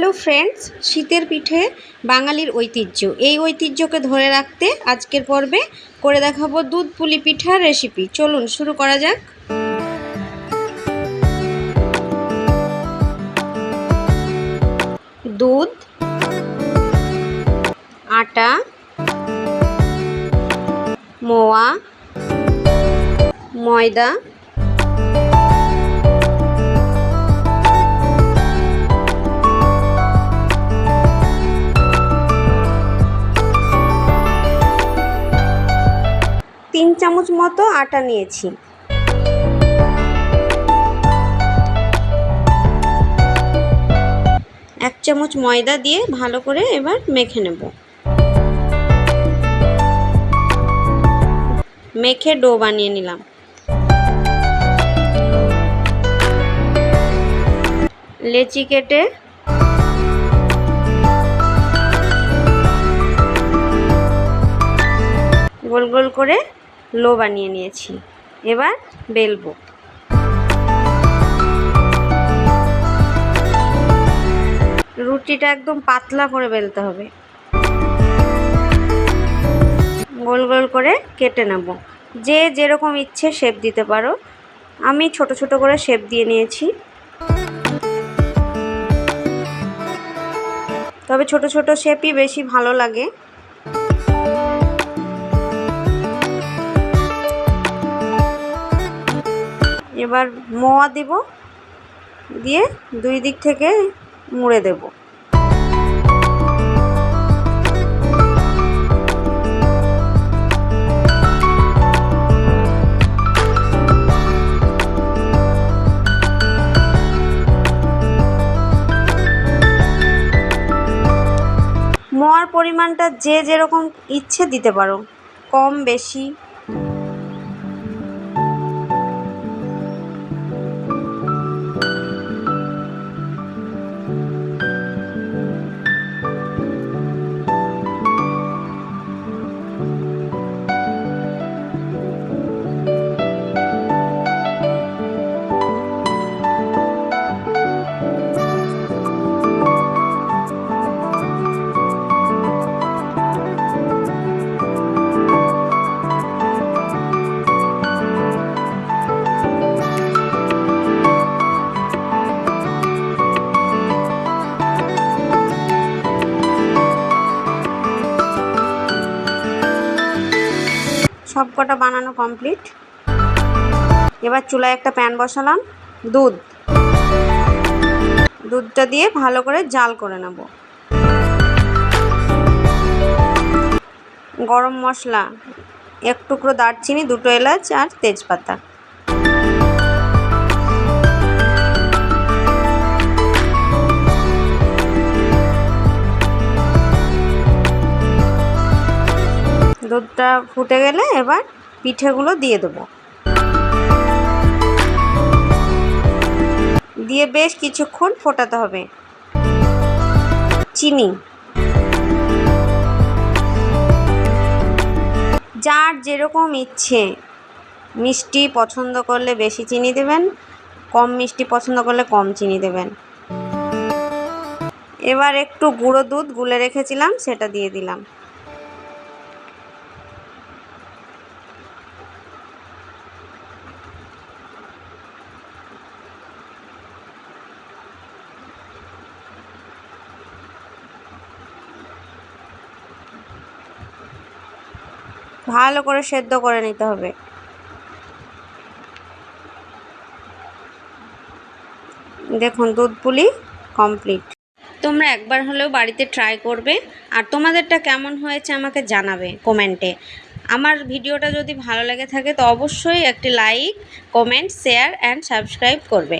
Hello friends, শীতের পিঠে বাঙালির ঐতিহ্য। এই ঐতিহ্যকে ধরে রাখতে আজকের পর্বে করে দেখাবো দুধ পুলি পিঠার রেসিপি চলুন, শুরু করা যাক। দুধ, আটা, মোয়া, ময়দা তিন চামচ মতো আটা নিয়েছি। এক চামচ ময়দা দিয়ে ভালো করে এবার মেখে নেব। মেখে ডো বানিয়ে নিলাম। লেচি কেটে গোল গোল করে লো বানিয়ে নিয়েছি। এবার বেলবো। রুটিটা একদম পাতলা করে বেলতে হবে। গোল গোল করে কেটে নেব। যে যেরকম ইচ্ছে শেপ দিতে পারো। আমি ছোট ছোট করে শেপ দিয়ে নিয়েছি। তবে ছোট ছোট শেপই বেশি ভালো লাগে। এবার মোয়া দিব, দিয়ে দুই দিক থেকে মুড়ে দেব। মোয়ার পরিমাণটা যে যেরকম ইচ্ছে দিতে পারো, কম, বেশি। সব কটা বানানো কমপ্লিট এবার চুলায় একটা প্যান বসালাম, দুধ। দুধটা দিয়ে ভালো করে জাল করে নেব। গরম মশলা, এক টুকরো দারচিনি, দুটো এলাচ আর তেজপাতা। দুধটা ফুটে গেলে এবার পিঠেগুলো দিয়ে দেবো। দিয়ে বেশ কিছুক্ষণ ফোটাতে হবে। চিনি। যার যেরকম ইচ্ছে। মিষ্টি পছন্দ করলে বেশি চিনি দেবেন, কম মিষ্টি পছন্দ করলে কম চিনি দেবেন। এবার একটু গুঁড়ো দুধ গুলে রেখেছিলাম, সেটা দিয়ে দিলাম। ভালো করে সেদ্ধ করে নিতে হবে। দেখুন, দুধ পুলি কমপ্লিট তোমরা একবার হলেও বাড়িতে ট্রাই করবে। আর তোমাদেরটা কেমন হয়েছে আমাকে জানাবে কমেন্টে আমার ভিডিওটা যদি ভালো লেগে থাকে তো অবশ্যই একটি like comment share and subscribe করবে।